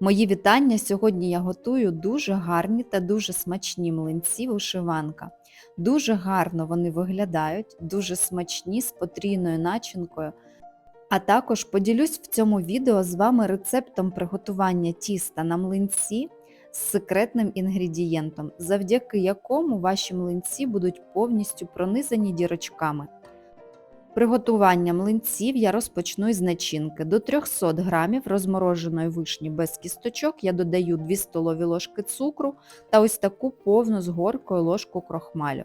Мої вітання! Сьогодні я готую дуже гарні та дуже смачні млинці вишиванка. Дуже гарно вони виглядають, дуже смачні з потрійною начинкою. А також поділюсь в цьому відео з вами рецептом приготування тіста на млинці з секретним інгредієнтом, завдяки якому ваші млинці будуть повністю пронизані дірочками. Приготування млинців я розпочну із начинки. До 300 г розмороженої вишні без кісточок я додаю 2 столові ложки цукру та ось таку повну з горкою ложку крохмалю.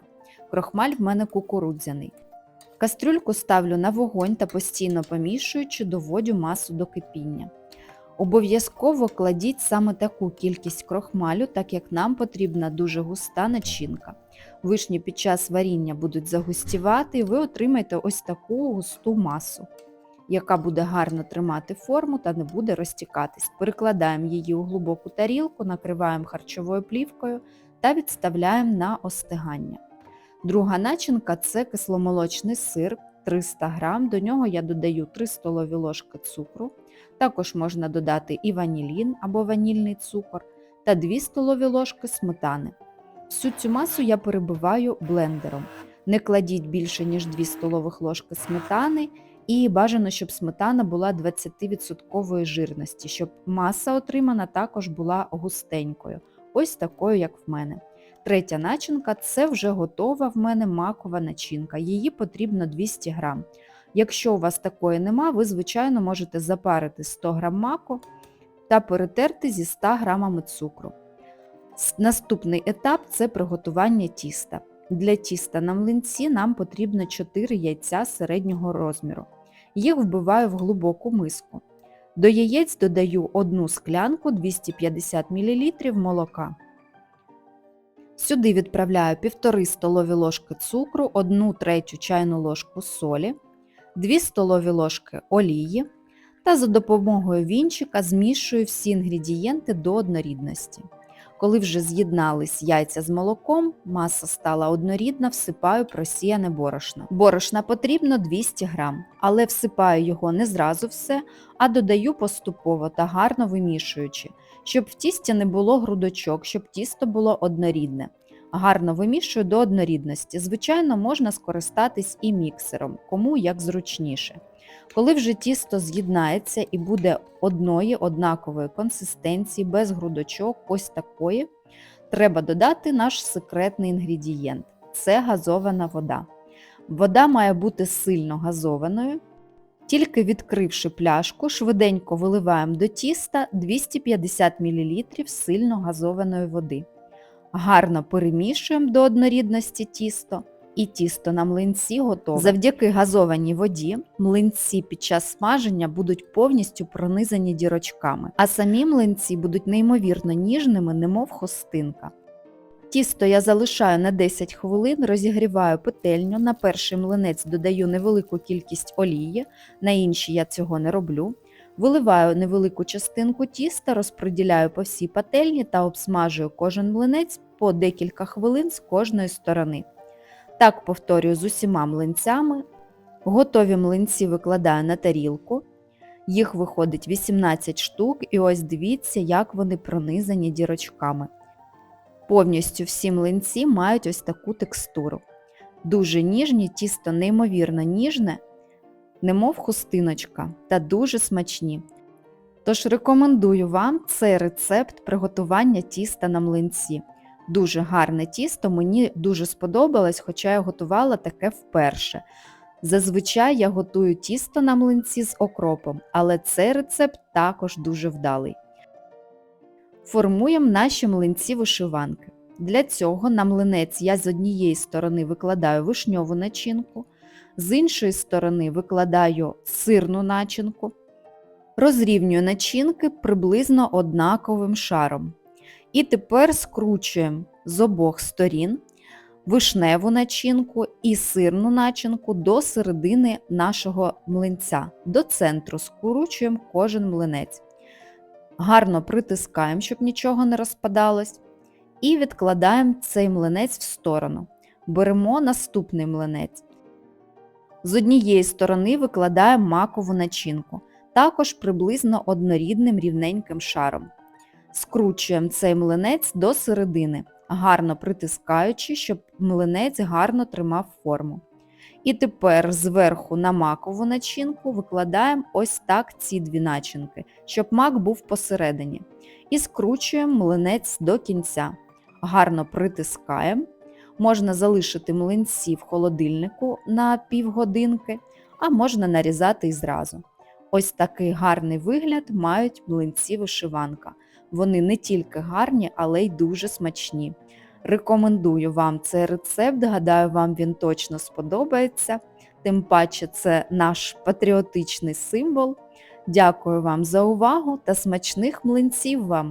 Крохмаль в мене кукурудзяний. Кастрюльку ставлю на вогонь та постійно помішуючи, доводю масу до кипіння. Обов'язково кладіть саме таку кількість крохмалю, так як нам потрібна дуже густа начинка. Вишні під час варіння будуть загустівати і ви отримаєте ось таку густу масу, яка буде гарно тримати форму та не буде розтікатись. Перекладаємо її у глибоку тарілку, накриваємо харчовою плівкою та відставляємо на остигання. Друга начинка це кисломолочний сир 300 г, до нього я додаю 3 столові ложки цукру. Також можна додати і ванілін або ванільний цукор та 2 столові ложки сметани. Всю цю масу я перебиваю блендером. Не кладіть більше, ніж 2 столових ложки сметани, і бажано, щоб сметана була 20% жирності, щоб маса отримана також була густенькою, ось такою, як в мене. Третя начинка це вже готова в мене макова начинка. Її потрібно 200 г. Якщо у вас такої нема, ви, звичайно, можете запарити 100 г маку та перетерти зі 100 г цукру. Наступний етап це приготування тіста. Для тіста на млинці нам потрібно 4 яйця середнього розміру. Їх вбиваю в глибоку миску. До яєць додаю 1 склянку 250 мл молока. Сюди відправляю 1,5 столові ложки цукру, 1 третю чайну ложку солі, 2 столові ложки олії та за допомогою вінчика змішую всі інгредієнти до однорідності. Коли вже з'єднались яйця з молоком, маса стала однорідна, всипаю просіяне борошно. Борошна потрібно 200 г, але всипаю його не зразу все, а додаю поступово та гарно вимішуючи, щоб в тісті не було грудочок, щоб тісто було однорідне. Гарно вимішую до однорідності. Звичайно, можна скористатись і міксером, кому як зручніше. Коли вже тісто з'єднається і буде одної однакової консистенції, без грудочок, ось такої, треба додати наш секретний інгредієнт це газована вода. Вода має бути сильно газованою. Тільки відкривши пляшку, швиденько виливаємо до тіста 250 мл сильно газованої води. Гарно перемішуємо до однорідності тісто. І тісто на млинці готове. Завдяки газованій воді млинці під час смаження будуть повністю пронизані дірочками, а самі млинці будуть неймовірно ніжними, немов хостинка. Тісто я залишаю на 10 хвилин, розігріваю петельню, на перший млинець додаю невелику кількість олії, на інші я цього не роблю. Виливаю невелику частинку тіста, розподіляю по всій пательні та обсмажую кожен млинець по декілька хвилин з кожної сторони. Так повторюю з усіма млинцями. Готові млинці викладаю на тарілку. Їх виходить 18 штук, і ось дивіться, як вони пронизані дірочками. Повністю всі млинці мають ось таку текстуру. Дуже ніжні, тісто неймовірно ніжне, немов хустиночка, та дуже смачні. Тож рекомендую вам цей рецепт приготування тіста на млинці. Дуже гарне тісто, мені дуже сподобалось, хоча я готувала таке вперше. Зазвичай я готую тісто на млинці з окропом, але цей рецепт також дуже вдалий. Формуємо наші млинці вишиванки. Для цього на млинець я з однієї сторони викладаю вишньову начинку, з іншої сторони викладаю сирну начинку, розрівнюю начинки приблизно однаковим шаром. І тепер скручуємо з обох сторін вишневу начинку і сирну начинку до середини нашого млинця. До центру скручуємо кожен млинець. Гарно притискаємо, щоб нічого не розпадалось. І відкладаємо цей млинець в сторону. Беремо наступний млинець. З однієї сторони викладаємо макову начинку, також приблизно однорідним рівненьким шаром. Скручуємо цей млинець до середини, гарно притискаючи, щоб млинець гарно тримав форму. І тепер зверху на макову начинку викладаємо ось так ці дві начинки, щоб мак був посередині. І скручуємо млинець до кінця. Гарно притискаємо. Можна залишити млинці в холодильнику на півгодинки, а можна нарізати і зразу. Ось такий гарний вигляд мають млинці вишиванка. Вони не тільки гарні, але й дуже смачні. Рекомендую вам цей рецепт, гадаю, вам він точно сподобається. Тим паче це наш патріотичний символ. Дякую вам за увагу та смачних млинців вам!